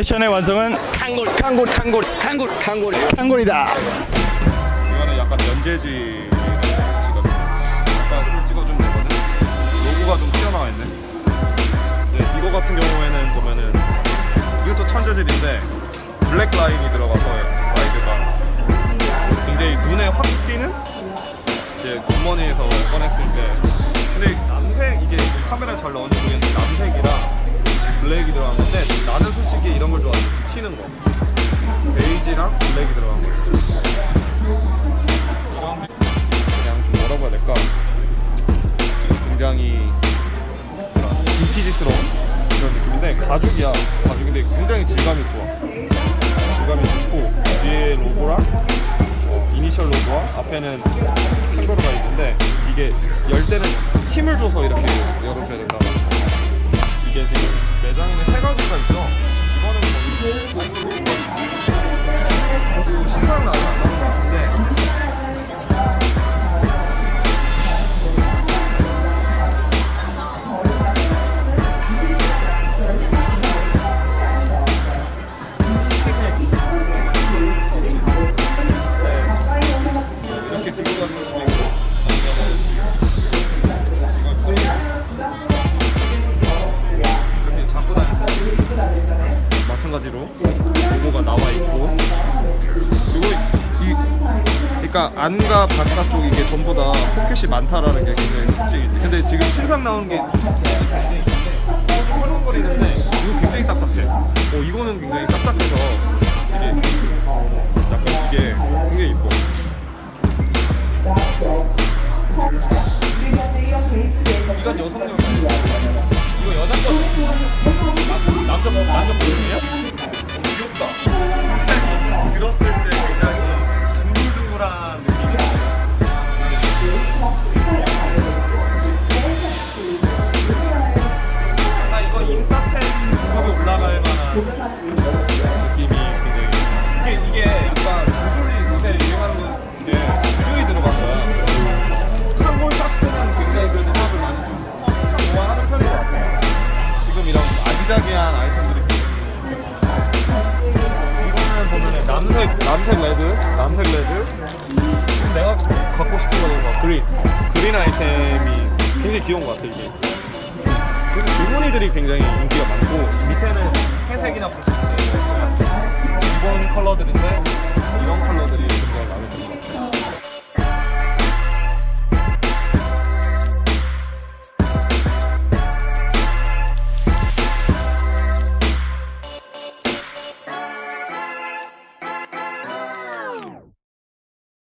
패션의 완성은 칸골 칸골 칸골 칸골 칸골 탕골이다. 이거는 약간 면재지 지금 약간 찍어주면 되거든. 로고가 좀 튀어나와 있네. 이제 이거 같은 경우에는 보면은 이것도 천재질인데 블랙 라인이 들어가서 라이드가 굉장히 눈에 확 띄는 이제 주머니에서 꺼냈을 때 근데 남색 이게 카메라 잘 나오는지 모르겠는데 남색이랑 블랙이 들어간 거 이런 게 그냥 좀 뭐라고 해야 될까? 굉장히 뭐라 빈티지스러운 그런 느낌인데 가죽이야. 가죽인데 굉장히 질감이 좋아. 질감이 좋고 뒤에 로고랑 어, 이니셜 로고와 앞에는 캥거루가 있는데 이게 열 때는 힘을 줘서 이렇게 열어줘야 된다. 이게 지금 매장에 세 마찬가지로 로고가 나와 있고. 그리고 이 그러니까 안과 바깥쪽 이게 전부 다 포켓이 많다라는 게 굉장히 특징이지. 근데 지금 신상 나오는 게 굉장히 좀 헐렁거리는데 이거 굉장히 딱딱해. 어 이거는 굉장히 딱딱해서 이게 약간 이게 굉장히 이뻐. 이건 여성용 남색 레드? 남색 레드? 지금 내가 갖고 싶은 거는 뭐 그린. 그린 아이템이 굉장히 귀여운 것 같아 이게. 그리고 줄무늬들이 굉장히 인기가 많고 밑에는 회색이나 붉은색 기본 컬러들인데 이런 컬러들이 굉장히 마음에 들어요